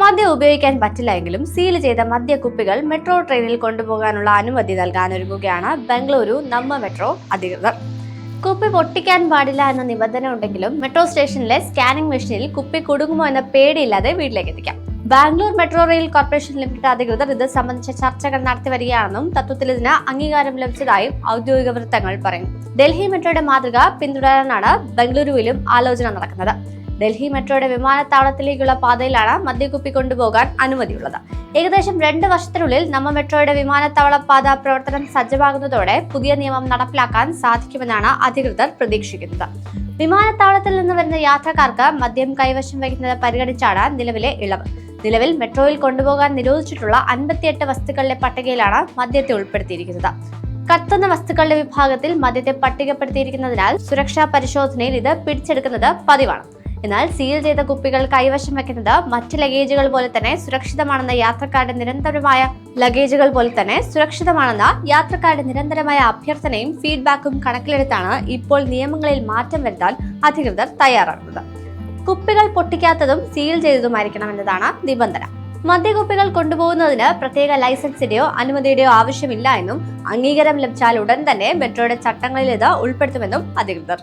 മദ്യം ഉപയോഗിക്കാൻ പറ്റില്ല എങ്കിലും സീൽ ചെയ്ത മദ്യ കുപ്പികൾ മെട്രോ ട്രെയിനിൽ കൊണ്ടുപോകാനുള്ള അനുമതി നൽകാനൊരുങ്ങുകയാണ് ബംഗളൂരു നമ്മ മെട്രോ അധികൃതർ. കുപ്പി പൊട്ടിക്കാൻ പാടില്ല എന്ന നിബന്ധന ഉണ്ടെങ്കിലും മെട്രോ സ്റ്റേഷനിലെ സ്കാനിംഗ് മെഷീനിൽ കുപ്പി കുടുങ്ങുമോ എന്ന പേടിയില്ലാതെ വീട്ടിലേക്ക് എത്തിക്കാം. Bangalore metro rail corporation limited അധികൃതർ ഇത് സംബന്ധിച്ച ചർച്ചകൾ നടത്തി വരികയാണെന്നും തത്വത്തിൽ ഇതിന് അംഗീകാരം ലഭിച്ചതായും ഔദ്യോഗിക വൃത്തങ്ങൾ പറയുന്നു. ഡൽഹി മെട്രോയുടെ മാതൃക പിന്തുടരാനാണ് ബംഗളൂരുവിലും ആലോചന നടക്കുന്നത്. ഡൽഹി മെട്രോയുടെ വിമാനത്താവളത്തിലേക്കുള്ള പാതയിലാണ് മദ്യക്കുപ്പി കൊണ്ടുപോകാൻ അനുമതിയുള്ളത്. ഏകദേശം രണ്ട് വർഷത്തിനുള്ളിൽ നമ്മ മെട്രോയുടെ വിമാനത്താവള പാത പ്രവർത്തനം സജ്ജമാകുന്നതോടെ പുതിയ നിയമം നടപ്പിലാക്കാൻ സാധിക്കുമെന്നാണ് അധികൃതർ പ്രതീക്ഷിക്കുന്നത്. വിമാനത്താവളത്തിൽ നിന്ന് വരുന്ന യാത്രക്കാർക്ക് മദ്യം കൈവശം വയ്ക്കുന്നത് പരിഗണിച്ചാണ് നിലവിലെ ഇളവ്. നിലവിൽ മെട്രോയിൽ കൊണ്ടുപോകാൻ നിരോധിച്ചിട്ടുള്ള അൻപത്തിയെട്ട് വസ്തുക്കളുടെ പട്ടികയിലാണ് മദ്യത്തെ ഉൾപ്പെടുത്തിയിരിക്കുന്നത്. കത്തുന്ന വസ്തുക്കളുടെ വിഭാഗത്തിൽ മദ്യത്തെ പട്ടികപ്പെടുത്തിയിരിക്കുന്നതിനാൽ സുരക്ഷാ പരിശോധനയിൽ ഇത് പിടിച്ചെടുക്കുന്നത് പതിവാണ്. എന്നാൽ സീൽ ചെയ്ത കുപ്പികൾ കൈവശം വെക്കുന്നത് മറ്റ് ലഗേജുകൾ പോലെ തന്നെ സുരക്ഷിതമാണെന്ന യാത്രക്കാരുടെ നിരന്തരമായ ലഗേജുകൾ പോലെ തന്നെ സുരക്ഷിതമാണെന്ന യാത്രക്കാരുടെ നിരന്തരമായ അഭ്യർത്ഥനയും ഫീഡ്ബാക്കും കണക്കിലെടുത്താണ് ഇപ്പോൾ നിയമങ്ങളിൽ മാറ്റം വരുത്താൻ അധികൃതർ തയ്യാറാകുന്നത്. കുപ്പികൾ പൊട്ടിക്കാത്തതും സീൽ ചെയ്തതുമായിരിക്കണം എന്നതാണ് നിബന്ധന. മദ്യകുപ്പികൾ കൊണ്ടുപോകുന്നതിന് പ്രത്യേക ലൈസൻസിന്റെയോ അനുമതിയുടെയോ ആവശ്യമില്ല എന്നും അംഗീകാരം ലഭിച്ചാൽ ഉടൻ തന്നെ മെട്രോയുടെ ചട്ടങ്ങളിൽ ഇത് ഉൾപ്പെടുത്തുമെന്നും അധികൃതർ